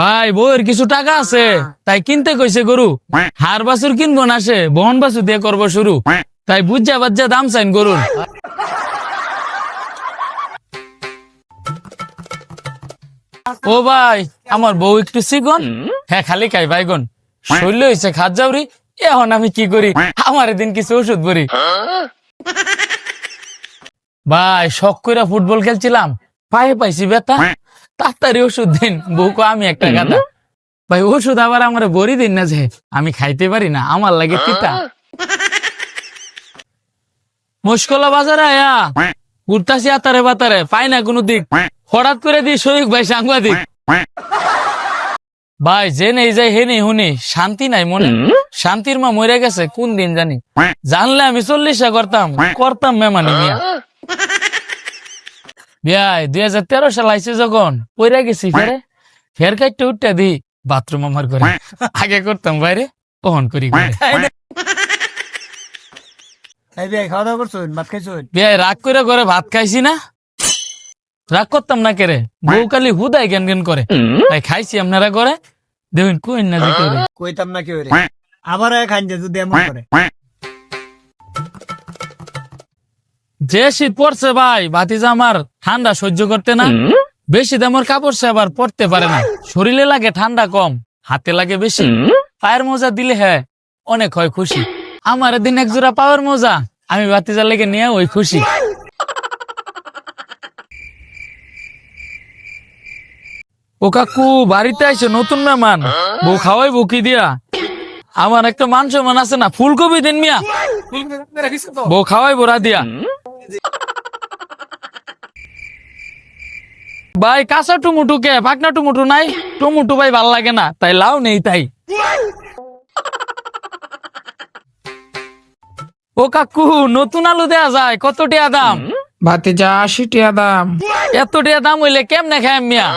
ভাই বউয়ের কিছু টাকা আছে। তাই কিনতে কইছে গরু। হার বাছুর কিনবো না সে বহন বাছুর দিয়ে করব শুরু। তাই বুঝা বাজ্জা দাম চাইন গরুর। ও ভাই আমার বউ একটু চিকন হ্যাঁ খালি খাই বাইগন শৈল্য হয়েছে খাত যাওরি এখন আমি কি করি? আমার দিন কিছু ওষুধ ভরি। ভাই শখ কইরা ফুটবল খেলছিলাম। পায়ে পাইছি বেতা তাড়াতাড়ি ওষুধ দিন বউকে আমি একটা গাদা ভাই ওষুধ আবার আমার বড়ি দিন না যে আমি খাইতে পারি না আমার লাগে তিতা। মুশকলা বাজারে আয়া। ঘুরতাছি আতারে বাতারে পাই না কোনো দিক। হঠাৎ করে দি শরীর ভাই সাংবাদিক। ভাই যে নেই যাই হে নেই হুনি শান্তি নাই মনে। শান্তির মা মরে গেছে কোন দিন জানি। জানলে আমি চল্লিশা করতাম করতাম মেমানি মিয়া। বিয়াই দুই হাজার তেরো সাল আইসে যখন পইরা গেছি ফেরে ফের উঠতে দি বাথরুম আমার করে আগে করতাম বাইরে করি ঘরে। খাওয়া দাওয়া করছ ভাত খাইছো বিয়াই রাগ করে করে ভাত খাইছি না। রাগ করতাম না কেরে? বউ কালি হুদাই জ্ঞান জ্ঞান করে। তাই খাইছি আপনারা করে দেখুন কই না যে কইতাম না আবার খাইন যে যদি এমন করে। যে শীত পড়ছে ভাই ভাতিজা আমার ঠান্ডা সহ্য করতে না। বেশি দামের কাপড় সে আবার পড়তে পারে না। শরীরে লাগে ঠান্ডা কম হাতে লাগে বেশি। পায়ের মোজা দিলে হ্যাঁ অনেক হয় খুশি। আমার দিন এক জোড়া পাওয়ার মোজা আমি ভাতিজার লেগে নিয়ে ওই খুশি। ও কাকু বাড়িতে আইসে নতুন মেহমান। বউ খাওয়াই বুকি দিয়া? আমার একটা মান সম্মান আছে না ফুলকপি দিন মিয়া। বউ খাওয়াই বোরা দিয়া ভাই কাঁচা টুমুটু কে? পাকনা টুমুটু নাই? টুমুটু ভাই ভালো লাগে না। তাই লাউ নেই তাই। ও কাকু নতুন আলু দেয়া যায় কত টিয়া দাম? ভাতিজা আশি টিয়া দাম। এত টিয়া দাম হইলে কেমনে খায় মিয়া?